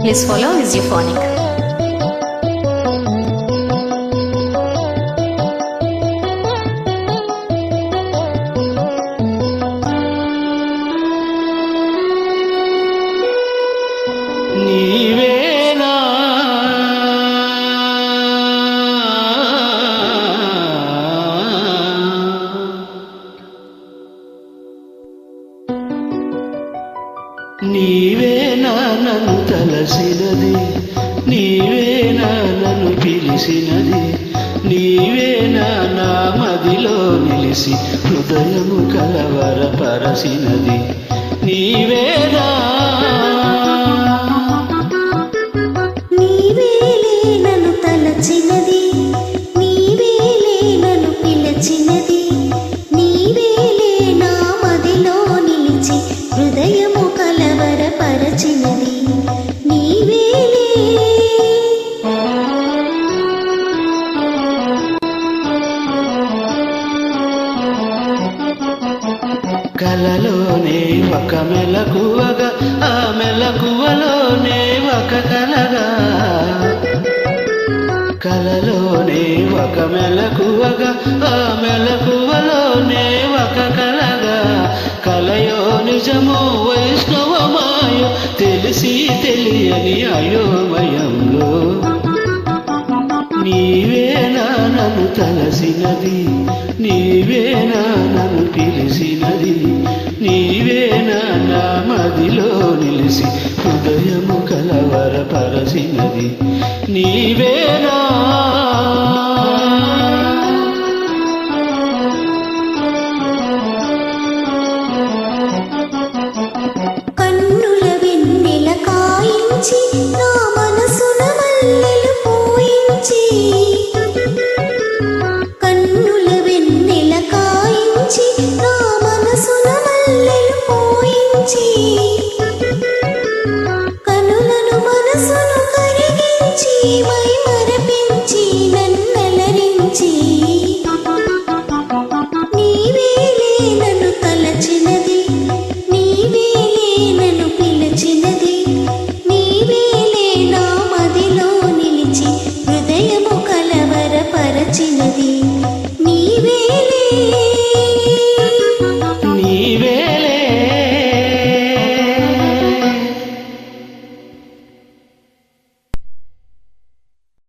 Please follow is euphonic. నీవే నన్ను తలసినది నీవే నన్ను పిలిచినది నీవే నా మదిలో నిలిసి హృదయము కలవరపరసినది. నీవే నా కలలోనే ఒక మెలకువగా ఆ మెలకువలోనే ఒక కలగా. కలలోనే ఒక మెలకువగా ఆ మెలకువలోనే ఒక కలగా. కలయో నిజమో వైష్ణవమాయో తెలిసి తెలియని అయోమయంలో. నీవేనా నన్ను తలసినది నీవేనా నన్ను పిలిసినది నీవేనా నా మదిలో నిలిసి హృదయము కలవరపరసినది నీవేనా 寂寞。